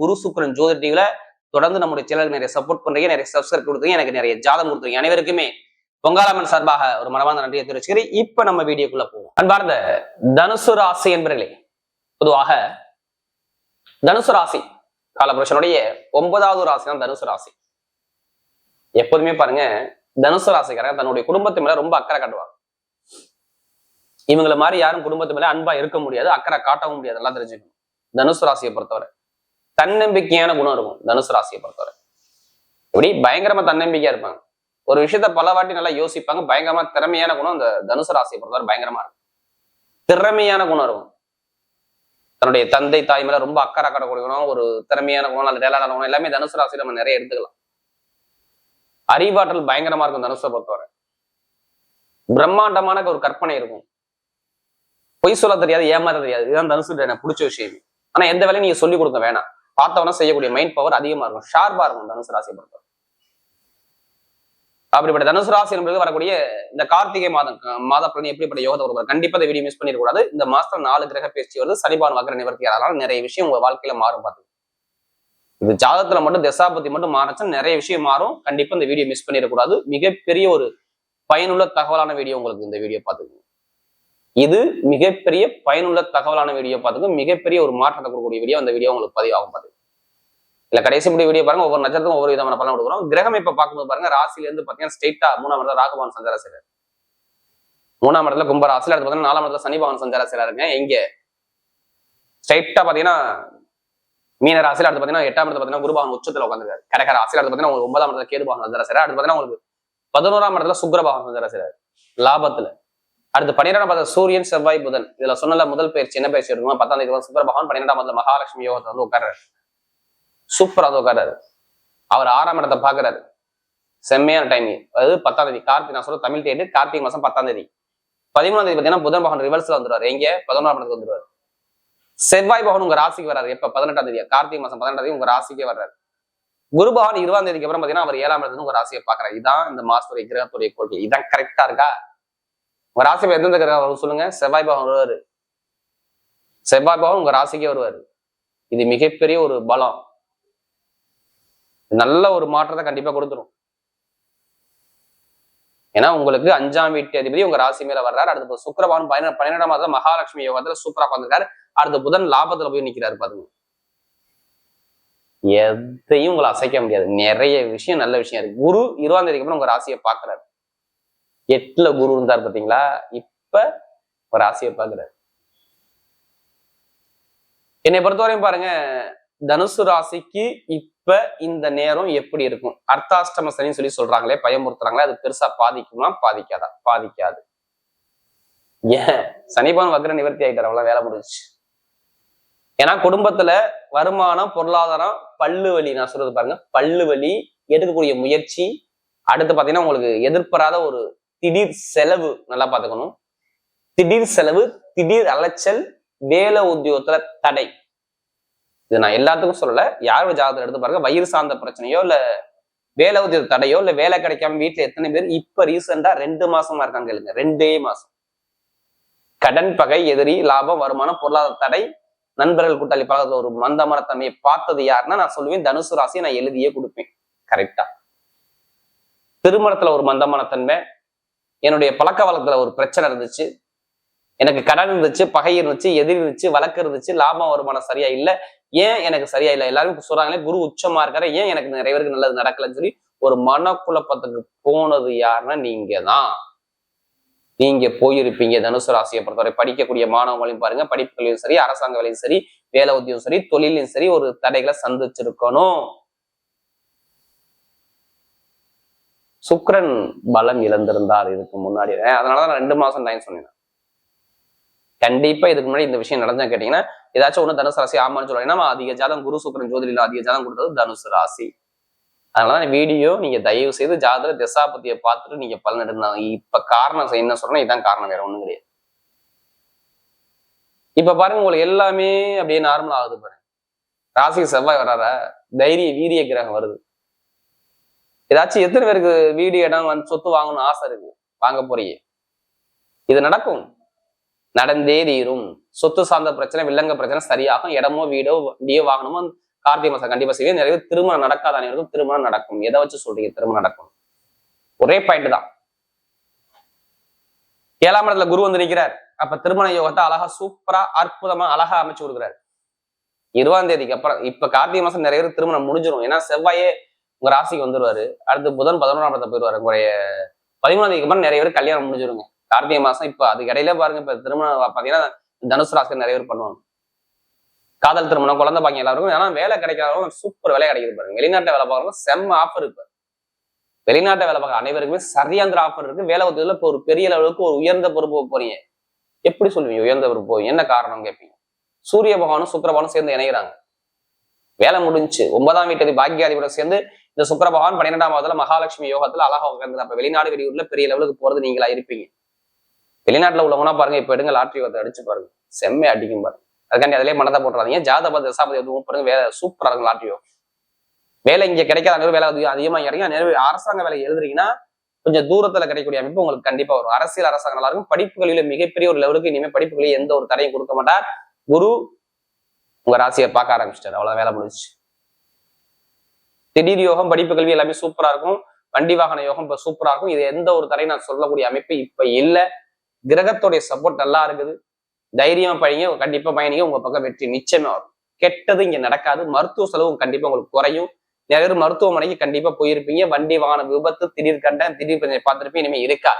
குரு சுக்கரன் ஜோதி டிவில தொடர்ந்து நம்முடைய சேனல் நிறைய சப்போர்ட் பண்றீங்க நிறைய சப்ஸ்கிரைப் கொடுத்தீங்க எனக்கு நிறைய ஜாதம் கொடுத்துருங்க அனைவருக்குமே பொங்காலம்மன் சார்பாக ஒரு மனமார்ந்த நன்றியை தெரிவிச்சுக்கிறேன். இப்ப நம்ம வீடியோக்குள்ள போவோம். அன்பார்ந்த தனுசு ராசி என்பர்களே பொதுவாக தனுசு ராசி காலபுருஷனுடைய ஒன்பதாவது ராசி தான் தனுசு ராசி. எப்போதுமே பாருங்க தனுசு ராசிக்காரங்க தன்னுடைய குடும்பத்து மேல ரொம்ப அக்கறை காட்டுவாங்க. இவங்களை மாதிரி யாரும் குடும்பத்து மேல அன்பா இருக்க முடியாது அக்கறை காட்டவும் முடியாது எல்லாம் தெரிஞ்சுக்கணும். தனுசு ராசியை பொறுத்தவரை. தன்னம்பிக்கையான குணம் இருக்கும் தனுசு ராசியை பொறுத்தவரை. இப்படி பயங்கரமா தன்னம்பிக்கையா இருப்பாங்க. ஒரு விஷயத்த பல வாட்டி நல்லா யோசிப்பாங்க. பயங்கரமா திறமையான குணம் அந்த தனுசு ராசியை பொறுத்தவரை பயங்கரமா இருக்கும். திறமையான குணம் இருக்கும். தன்னுடைய தந்தை தாய் மேல ரொம்ப அக்கறை காட்டக்கூடிய குணம் ஒரு திறமையான குணம் அந்த வேளாண் குணம் எல்லாமே தனுசு ராசி நம்ம நிறைய எடுத்துக்கலாம். அறிவாற்றல் பயங்கரமா இருக்கும் தனுசை பொறுத்தவரை. பிரம்மாண்டமான ஒரு கற்பனை இருக்கும். பொய் சொல்ல தெரியாது ஏமாற தெரியாது. இதுதான் தனுசு எனக்கு பிடிச்ச விஷயம். ஆனா எந்த வேலையும் நீங்க சொல்லி கொடுக்க வேணாம். பார்த்தவனா செய்யக்கூடிய மைண்ட் பவர் அதிகமா இருக்கும். ஷார்ப்பா இருக்கும் தனுசு ராசியை பொறுத்தவரை. அப்படிப்பட்ட தனுசு ராசி என்பது வரக்கூடிய இந்த கார்த்திகை மாதம் மாத பலன் எப்படிப்பட்ட யோகத்தை கொடுக்குறது கண்டிப்பா இந்த வீடியோ மிஸ் பண்ணிடக்கூடாது. இந்த மாசத்துல நாலு கிரக பேச்சு வருது. சனிபான் வக்கர நிவர்த்தி அதனால நிறைய விஷயம் உங்க வாழ்க்கையில மாறும் பார்த்து இது ஜாதகத்துல மட்டும் தசாபத்தி மட்டும் மாறச்சா நிறைய விஷயம் மாறும். கண்டிப்பா இந்த வீடியோ மிஸ் பண்ணிடக்கூடாது. மிகப்பெரிய ஒரு பயனுள்ள தகவலான வீடியோ உங்களுக்கு இந்த வீடியோ பார்த்துக்கோங்க. இது மிகப்பெரிய பயனுள்ள தகவலான வீடியோ பார்த்துங்க மிகப்பெரிய ஒரு மாற்றத்தை கொடுக்கக்கூடிய வீடியோ. அந்த வீடியோ உங்களுக்கு பதிவாகும் பார்த்து இல்ல கடைசி முடி வீடியோ பாருங்க. ஒவ்வொரு நட்சத்திரம் ஒவ்வொரு விதமான பலன் கொடுக்குறோம். கிரகம் இப்ப பார்க்கும்போது பாருங்க ராசில இருந்து பாத்தீங்கன்னா ஸ்ட்ரெயிட்டா மூணாம் இடத்துல ராகுபவன் சஞ்சார செய்யறாரு மூணாம் இடத்துல கும்ப ராசில அடுத்து பாத்தீங்கன்னா நாலாம் இடத்துல சனிபவன் சஞ்சார செய்யறாருங்க எங்க ஸ்ட்ரைட்டா பாத்தீங்கன்னா மீன ராசில அடுத்து பாத்தீங்கன்னா எட்டாம் இடத்துல பாத்தீங்கன்னா குருபவன் உச்சத்துல உட்காந்துருக்காரு கடக ராசில அடுத்து பாத்தீங்கன்னா உங்களுக்கு ஒன்பதாம் இடத்துல கேதுபவன் சஞ்சார செய்யறாரு அடுத்து பாத்தீங்கன்னா உங்களுக்கு பதினோராம் இடத்துல சுக்கரபவன் சஞ்சார செய்யறாரு லாபத்துல. அடுத்து பன்னிரெண்டாம் இடத்துல சூரியன் செவ்வாய் புதன். இதுல சொன்னல முதல் பயிற்சி என்ன பயிற்சி இருக்குமா பத்தாம் தேதி சுப்பர பகவான் பன்னிரெண்டாம் இடத்துல மகாலட்சுமி யோகத்தை வந்து உட்கார்றாரு. சூப்பரா வந்து உட்கார்றாரு. அவர் ஆறாம் இடத்தை பாக்குறாரு செம்மையான டைமிங் அதாவது பத்தாம் தேதி. கார்த்திகை நான் சொல்ற தமிழ் தேதி கார்த்திகை மாசம் பத்தாம் தேதி. பதிமூணாம் தேதி பாத்தீங்கன்னா புதன் பகவான் ரிவர்ஸ்ல வந்துருவாரு. எங்க? பதினோராம் இடத்துக்கு வந்துருவாரு. செவ்வாய் பகவான் உங்க ராசிக்கு வராரு எப்ப? பதினெட்டாம் தேதி கார்த்திகை மாசம் பதினெட்டாம் தேதி உங்க ராசிக்கே வர்றாரு. குரு பகவான் இருபதாம் தேதிக்கு அப்புறம் பாத்தீங்கன்னா அவர் ஏழாம் இடத்துல உங்க ராசியை பாக்குறாரு இதான் இந்த மாசத்துடைய கிரகத்துடைய கொள்கை. இதான் கரெக்டா இருக்கா? உங்க ராசி எந்தெந்த கிரகம் வரும் சொல்லுங்க. செவ்வாய் பகவான் வருவாரு. செவ்வாய் பகவான் உங்க ராசிக்கே வருவாரு. இது மிகப்பெரிய ஒரு பலம். நல்ல ஒரு மாற்றத்தை கண்டிப்பா கொடுத்துரும். ஏன்னா உங்களுக்கு அஞ்சாம் வீட்டு அதிபதி உங்க ராசி மேல வர்றாரு. அடுத்து சுக்கரபான் பன்னிரெண்டு பன்னிரெண்டாம் மாதம் மகாலட்சுமி யோகத்துல சூப்பரா உட்காந்துருக்காரு அடுத்த புதன் லாபத்துல போய் நிக்கிறாரு பாருங்க. எதையும் உங்களை அசைக்க முடியாது. நிறைய விஷயம் நல்ல விஷயம் இருக்கு. குரு இருபதாம் தேதிக்கு அப்புறம் உங்க ராசியை பாக்குறாரு எட்டுல குரு இருந்தார் பாத்தீங்களா? இப்ப ராசியை பாக்குறாரு என்னை பொறுத்தவரையும் பாருங்க தனுசு ராசிக்கு இப்ப இந்த நேரம் எப்படி இருக்கும்? அர்த்தாஷ்டம சனின்னு சொல்லி சொல்றாங்களே பயமுறுத்துறாங்களே அது பெருசா பாதிக்குமா? பாதிக்காதா? பாதிக்காது. ஏன்? சனிபான் வக்ர நிவர்த்தி ஆயிட்டார் அவ்வளவு வேலை முடிஞ்சு ஏன்னா குடும்பத்துல வருமானம் பொருளாதாரம் பல்லு வலி நான் சொல்றது பாருங்க பல்லு வலி எடுக்கக்கூடிய முயற்சி அடுத்து பாத்தீங்கன்னா உங்களுக்கு எதிர்பாராத ஒரு திடீர் செலவு நல்லா பாத்துக்கணும் திடீர் செலவு திடீர் அலைச்சல் வேலை உத்தியோகத்துல தடை. இது நான் எல்லாத்துக்கும் சொல்லல. யார் ஜாதகம் எடுத்து பாருங்க வயிறு சார்ந்த பிரச்சனையோ இல்ல வேலை உத்தியோக தடையோ இல்ல வேலை கிடைக்காம வீட்டுல எத்தனை பேர் இப்ப ரீசெண்டா ரெண்டு மாசமா இருக்காங்க இல்லைங்க ரெண்டே மாசம். கடன் பகை எதிரி லாபம் வருமானம் பொருளாதார தடை. நண்பர்கள் கூட்டாளி பழக்கத்துல ஒரு மந்த மரத்தன்மையை பார்த்தது யாருன்னா நான் சொல்லுவேன் தனுசு ராசியை நான் எழுதியே கொடுப்பேன். கரெக்டா திருமணத்துல ஒரு மந்தமானத்தன்மை என்னுடைய பழக்க வழக்கத்துல ஒரு பிரச்சனை இருந்துச்சு. எனக்கு கடன் இருந்துச்சு பகை இருந்துச்சு எதிர் இருந்துச்சு வழக்கு இருந்துச்சு லாபம் வருமானம் சரியா இல்ல ஏன் எனக்கு சரியா இல்லை? எல்லாரும் சொல்றாங்களே குரு உச்சமா இருக்காரு ஏன் எனக்கு நிறைய பேருக்கு நல்லது நடக்கலன்னு சொல்லி ஒரு மனக்குழப்பத்துக்கு போனது யாருன்னா நீங்க தான் நீங்க போயிருப்பீங்க தனுசு ராசியை பொறுத்தவரை. படிக்கக்கூடிய மாணவங்களையும் பாருங்க படிப்புகளையும் சரி அரசாங்க வேலையும் சரி வேலை உத்தியும் சரி தொழிலையும் சரி ஒரு தடைகளை சந்திச்சிருக்கணும். சுக்ரன் பலம் இழந்திருந்தார் இதுக்கு முன்னாடி. அதனாலதான் நான் ரெண்டு மாசம் டைம் சொன்னேன். கண்டிப்பா இதுக்கு முன்னாடி இந்த விஷயம் நடந்தா கேட்டீங்கன்னா ஏதாச்சும் ஒண்ணு தனுசு ராசி ஆமான்னு சொல்லுவாங்க. ஏன்னா அதிக ஜாதம் குரு சுக்கரன் ஜோதியில அதிக ஜாதம் கொடுத்தது தனுசு ராசி. அதனாலதான் வீடியோ நீங்க தயவு செய்து ஜாதக திசாபத்தியை பார்த்துட்டு நீங்க பலன் எடுந்தாங்க இப்ப காரணம் என்ன சொல்றேன் இதான் காரணம் வேற ஒண்ணும் கிடையாது. இப்ப பாருங்க உங்களுக்கு எல்லாமே அப்படியே நார்மல் ஆகுது பாருங்க. ராசி செவ்வாய் வராத தைரிய வீரிய கிரகம் வருது. ஏதாச்சும் எத்தனை பேருக்கு வீடு இடம் வந்து சொத்து வாங்கணும்னு ஆசை இருக்கு? வாங்க போறியே இது நடக்கும். நடந்தே தீரும். சொத்து சார்ந்த பிரச்சனை வில்லங்க பிரச்சனை சரியாகும். இடமோ வீடோ வண்டியோ வாங்கணுமோ கார்த்திகை மாசம் கண்டிப்பா செய்வேன் நிறைய பேர் திருமணம் நடக்காத அனைவருக்கும் திருமணம் நடக்கும். எதை வச்சு சொல்றீங்க திருமணம் நடக்கும்? ஒரே பாயிண்ட் தான். ஏழாம் இடத்துல குரு வந்து நிற்கிறார் அப்ப திருமண யோகத்தை அழகா சூப்பரா அற்புதமா அழகா அமைச்சு கொடுக்குறாரு. இருபதாம் தேதிக்கு அப்புறம் இப்ப கார்த்திகை மாசம் நிறைய பேர் திருமணம் முடிஞ்சிடும் ஏன்னா செவ்வாயே உங்க ராசிக்கு வந்துருவாரு. அடுத்து புதன் பதினொன்றாம் இடத்துல போயிடுவாரு உங்களுடைய பதிமூணாம் தேதிக்கு அப்புறம் நிறைய பேர் கல்யாணம் முடிஞ்சிருங்க. கார்த்திகை மாசம் இப்ப அதுக்கு இடையில பாருங்க இப்ப திருமணம் பாத்தீங்கன்னா தனுசு ராசிக்கு நிறைய பேர் பண்ணுவாங்க. காதல் திருமணம் குழந்தை பாக்கியம் எல்லாருக்கும். ஏன்னா வேலை கிடைக்காதவங்க சூப்பர் வேலை கிடைக்குது பாருங்க. வெளிநாட்டை வேலை பார்க்கறவங்க செம்ம ஆஃபர் இருக்கு வெளிநாட்டை வேலை பார்க்க அனைவருக்குமே சரியாந்திர ஆஃபர் இருக்கு. வேலை ஒத்துல இப்போ ஒரு பெரிய லெவலுக்கு ஒரு உயர்ந்த பொறுப்பு போறீங்க. எப்படி சொல்லுவீங்க உயர்ந்த பொறுப்பு என்ன காரணம் கேட்பீங்க சூரிய பகவானும் சுக்கரபகவானும் சேர்ந்து இணைகிறாங்க வேலை முடிஞ்சு ஒன்பதாம் வீட்டு பாக்கியாதிபுரம் சேர்ந்து இந்த சுக்கர பகவான் பன்னிரெண்டாம் மாதத்துல மகாலட்சுமி யோகத்துல அழகா உட்காந்து அப்ப வெளிநாடு வெளியூர்ல பெரிய லெவலுக்கு போறது நீங்களா இருப்பீங்க. வெளிநாட்டுல உள்ளவங்கன்னா பாருங்க இப்ப எடுங்க லாட்ரி யோகத்தை அடிச்சு பாருங்க. செம்மை அடிக்கும் பாருங்க. அதுக்காண்டி அதிலே மனதை போட்டுறாதீங்க. ஜாதபா தசாபதி வந்து பாருங்க வேலை சூப்பரா இருக்கும் லாட்ரி யோகம். வேலை இங்க கிடைக்காத வேலை அதிகம் அதிகமா இறங்கி நிறைய அரசாங்க வேலை எழுதுறீங்கன்னா கொஞ்சம் தூரத்துல கிடைக்கக்கூடிய அமைப்பு உங்களுக்கு கண்டிப்பா வரும். அரசியல் அரசாங்கம் நல்லா இருக்கும். படிப்புகளில மிகப்பெரிய ஒரு லெவலுக்கு இனிமே படிப்புகளில் எந்த ஒரு தடையும் கொடுக்க மாட்டார். குரு உங்க ராசியை பார்க்க ஆரம்பிச்சிட்டாரு. அவ்வளவு வேலை முடிஞ்சுச்சு. திடீர் யோகம் படிப்பு கல்வி எல்லாமே சூப்பரா இருக்கும் வண்டி வாகன யோகம் இப்ப சூப்பரா இருக்கும். இது எந்த ஒரு தரையும் நான் சொல்லக்கூடிய அமைப்பு இப்ப இல்ல. கிரகத்துடைய சப்போர்ட் நல்லா இருக்குது. தைரியமா பழிங்க கண்டிப்பா பயணிங்க உங்க பக்கம் வெற்றி நிச்சயமா வரும். கெட்டது இங்க நடக்காது. மருத்துவ செலவு கண்டிப்பா உங்களுக்கு குறையும். நிறைய பேர் மருத்துவமனைக்கு கண்டிப்பா போயிருப்பீங்க. வண்டி வாகன விபத்து திடீர் கண்ட திடீர் பிரச்சனை பார்த்துருப்பீங்க. இனிமே இருக்கா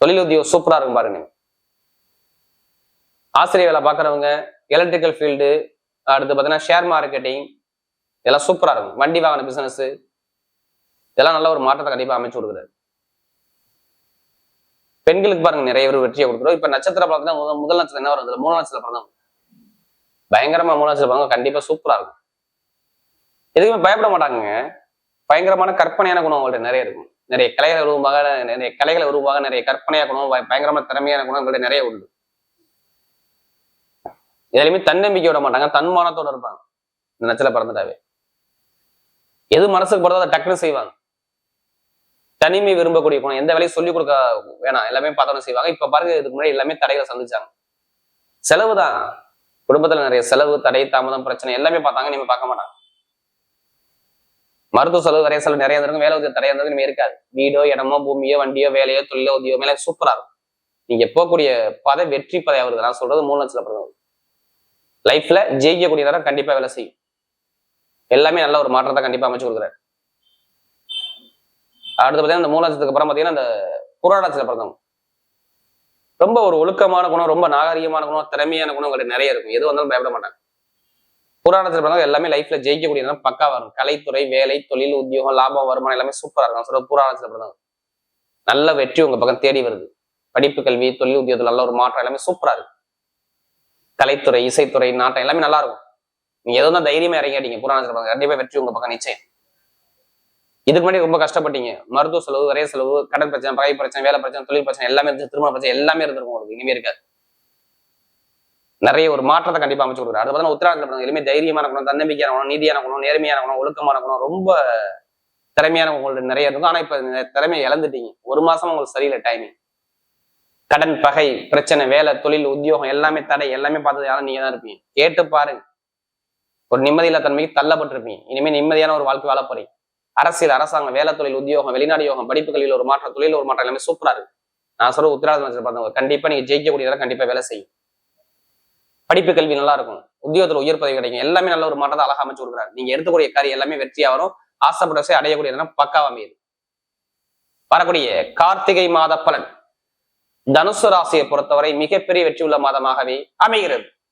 தொழில் உத்தியோகம் சூப்பரா இருக்கும் பாருங்க. ஆசிரியர் வேலை பாக்குறவங்க எலக்ட்ரிக்கல் ஃபீல்டு அடுத்து பார்த்தீங்கன்னா ஷேர் மார்க்கெட்டிங் இதெல்லாம் சூப்பரா இருக்கும். வண்டி வாகன பிசினஸ் இதெல்லாம் நல்ல ஒரு மாற்றத்தை கண்டிப்பா அமைச்சு கொடுக்குறாரு பெண்களுக்கு பாருங்க நிறைய பேர் வெற்றியை கொடுக்குறோம் இப்போ நட்சத்திர பலத்துல முதல் முதல் நட்சத்திரம் என்ன வரும் மூணு நட்சத்திர பிறந்தவங்க பயங்கரமா மூணு நட்சத்திர பலம் கண்டிப்பா சூப்பரா இருக்கும். எதுக்குமே பயப்பட மாட்டாங்க பயங்கரமான கற்பனையான குணம் அவங்கள்ட்ட நிறைய இருக்கும். நிறைய கலைகளை உருவமாக நிறைய கலைகளை உருவாக நிறைய கற்பனையான குணம் பயங்கரமான திறமையான குணம் உங்கள்ட்ட நிறைய உண்டு. எதுலையுமே தன்னம்பிக்கை விட மாட்டாங்க. தன்மானத்தோட இருப்பாங்க. இந்த நச்சல பிறந்துட்டாவே எது மனசுக்கு போறதோ அதை டக்குன்னு செய்வாங்க. தனிமை விரும்பக்கூடிய குணம் எந்த வேலையும் சொல்லிக் கொடுக்க வேணாம். எல்லாமே பார்த்தோன்னு செய்வாங்க. இப்ப பாருங்க இதுக்கு முன்னாடி எல்லாமே தடைகளை சந்திச்சாங்க. செலவு தான். குடும்பத்துல நிறைய செலவு தடை தாமதம் பிரச்சனை எல்லாமே பார்த்தாங்க நீங்க பார்க்க மாட்டாங்க. மருத்துவ செலவு நிறைய செலவு நிறைய இருக்கும் வேலை உதவி தடையா இருந்தது இருக்காது. வீடோ இடமோ பூமியோ வண்டியோ வேலையோ தொழிலோ உதவியோ மேலே சூப்பரா இருக்கும். நீங்க போகக்கூடிய பதை வெற்றி பதையா வருது. நான் சொல்றது மூணு லட்சத்துல பிறந்தது லைஃப்ல ஜெயிக்கக்கூடிய நேரம் கண்டிப்பா வேலை செய்யும். எல்லாமே நல்ல ஒரு மாற்றத்தை கண்டிப்பா அமைச்சு கொடுக்குறாரு. அடுத்து பார்த்தீங்கன்னா இந்த மூணு அப்புறம் பார்த்தீங்கன்னா இந்த புராணத்துல பிறந்தவங்க. ரொம்ப ஒரு ஒழுக்கமான குணம் ரொம்ப நாகரிகமான குணம் திறமையான குணம் உங்கள்ட்ட நிறைய இருக்கும். எது வந்தாலும் பயப்பட மாட்டாங்க. புராணத்துல பிறந்தவங்க எல்லாமே லைஃப்ல ஜெயிக்கக்கூடிய நேரம் பக்காவா இருக்கும் கலைத்துறை வேலை தொழில் உத்தியோகம் லாபம் வருமானம் எல்லாமே சூப்பரா இருக்கும். சொல்ற புராணத்துல பிறந்தவங்க. நல்ல வெற்றி உங்க பக்கம் தேடி வருது. படிப்பு கல்வி தொழில் உத்தியோகத்துல நல்ல ஒரு மாற்றம் எல்லாமே சூப்பரா இருக்கு. கலைத்துறை இசைத்துறை நாட்டம் எல்லாமே நல்லா இருக்கும். நீங்க ஏதோ தான் தைரியமா இறங்கிட்டீங்க புராணத்துல பிறந்தவங்க கண்டிப்பா வெற்றி உங்க பக்கம் நிச்சயம். இதுக்கு முன்னாடி ரொம்ப கஷ்டப்பட்டீங்க. மருத்துவ செலவு நிறைய செலவு கடன் பிரச்சனை பகை பிரச்சனை வேலை பிரச்சனை தொழில் பிரச்சனை எல்லாமே இருந்துச்சு. திருமண பிரச்சனை எல்லாமே இருந்திருக்கும் உங்களுக்கு. இனிமே இருக்காது. நிறைய ஒரு மாற்றத்தை கண்டிப்பா அமைச்சு கொடுக்குறாரு. அது பார்த்தா உத்தராகண்ட எளிமை தைரியமா இருக்கணும் தன்னம்பிக்கையா இருக்கணும் நீதியா இருக்கணும் நேர்மையான இருக்கணும் ஒழுக்கமா இருக்கணும் ரொம்ப திறமையான உங்களுக்கு நிறைய இருக்கும் ஆனா இப்ப திறமையை இழந்துட்டீங்க. ஒரு மாசம் உங்களுக்கு சரியில்லை டைமிங் கடன் பகை பிரச்சனை வேலை தொழில் உத்தியோகம் எல்லாமே தடை எல்லாமே பார்த்தது யாரும் நீங்க தான் இருப்பீங்க. கேட்டு பாருங்க. ஒரு நிம்மதியில்லா தன்மைக்கு தள்ளப்பட்டிருப்பீங்க. இனிமே நிம்மதியான ஒரு வாழ்க்கை வாழ போறீங்க. அரசியல் அரசாங்கம் வேலை தொழில் உத்தியோகம் வெளிநாடு யோகம் படிப்பு ஒரு மாற்றம் தொழில் ஒரு மாற்றம் எல்லாமே சூப்பரா இருக்கு. நான் சொல்ற உத்தரவாதம் பார்த்தவங்க கண்டிப்பா நீங்க ஜெயிக்கக்கூடியதெல்லாம் கண்டிப்பா வேலை செய்யும். படிப்பு கல்வி நல்லா இருக்கும் உத்தியோகத்துல உயர் பதவி கிடைக்கும். எல்லாமே நல்ல ஒரு மாற்றத்தை அழகா அமைச்சு கொடுக்குறாரு. நீங்க எடுக்கக்கூடிய காரியம் எல்லாமே வெற்றியா வரும். ஆசைப்பட்ட விஷயம் அடையக்கூடிய இடம் பக்காவா அமையுது. வரக்கூடிய கார்த்திகை மாத பலன். தனுசு ராசியை பொறுத்தவரை மிகப்பெரிய வெற்றி உள்ள மாதமாகவே அமைகிறது.